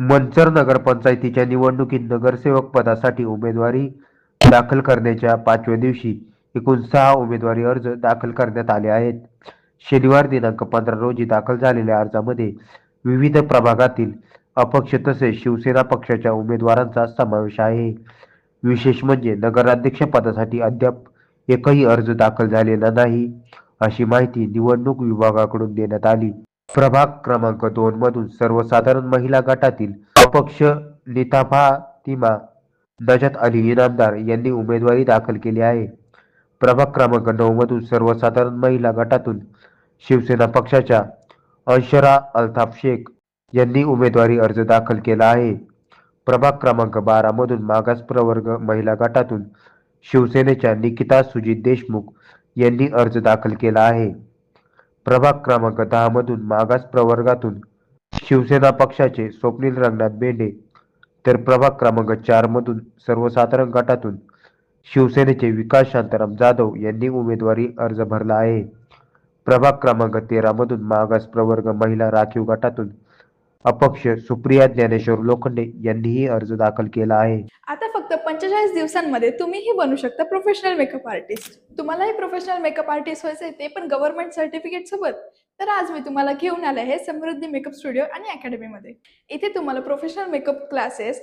मंचर नगरपंचायतीच्या निवडणुकीत नगरसेवक पदासाठी उमेदवारी दाखल करण्याच्या पाचव्या दिवशी एकूण सहा उमेदवारी अर्ज दाखल करण्यात आले आहेत. शनिवार दिनांक पंधरा रोजी दाखल झालेल्या अर्जामध्ये विविध प्रभागातील अपक्ष तसेच शिवसेना पक्षाच्या उमेदवारांचा समावेश आहे. विशेष म्हणजे नगराध्यक्ष पदासाठी अद्याप एकही अर्ज दाखल झालेला नाही अशी माहिती निवडणूक विभागाकडून देण्यात आली. प्रभाग क्रमांक दोन मधून सर्वसाधारण महिला गटातील अपक्ष नीता फातिमा नजत अली इनामदार यांनी उमेदवारी दाखल केली आहे. प्रभाग क्रमांक नऊ मधून सर्वसाधारण महिला गटातून शिवसेना पक्षाच्या अंशरा अल्ताफ शेख यांनी उमेदवारी अर्ज दाखल केला आहे. प्रभाग क्रमांक बारा मधून मागास प्रवर्ग महिला गटातून शिवसेनेच्या निकिता सुजित देशमुख यांनी अर्ज दाखल केला आहे. प्रभाग क्रमांक दहा मधून मागास प्रवर्गातून शिवसेना पक्षाचे स्वप्नील रंगनाथ बेंडे तर प्रभाग क्रमांक चार मधून सर्वसाधारण गटातून शिवसेनेचे विकास शांताराम जाधव यांनी उमेदवारी अर्ज भरला आहे. प्रभाग क्रमांक तेरा मधून मागास प्रवर्ग महिला राखीव गटातून अपक्ष सुप्रिया ज्ञानेश्वर लोखंडे यांनीही अर्ज दाखल केला आहे. आता फक्त पंचेचाळीस दिवसांमध्ये तुम्हीही बनू शकता प्रोफेशनल मेकअप आर्टिस्ट तुम्हालाही प्रोफेशनल मेकअप आर्टिस्ट व्हायचं आहे ते पण गव्हर्नमेंट सर्टिफिकेट सोबत. तर आज मी तुम्हाला घेऊन आले आहे समृद्धी मेकअप स्टुडिओ आणि अकॅडमीमध्ये इथे तुम्हाला professional makeup classes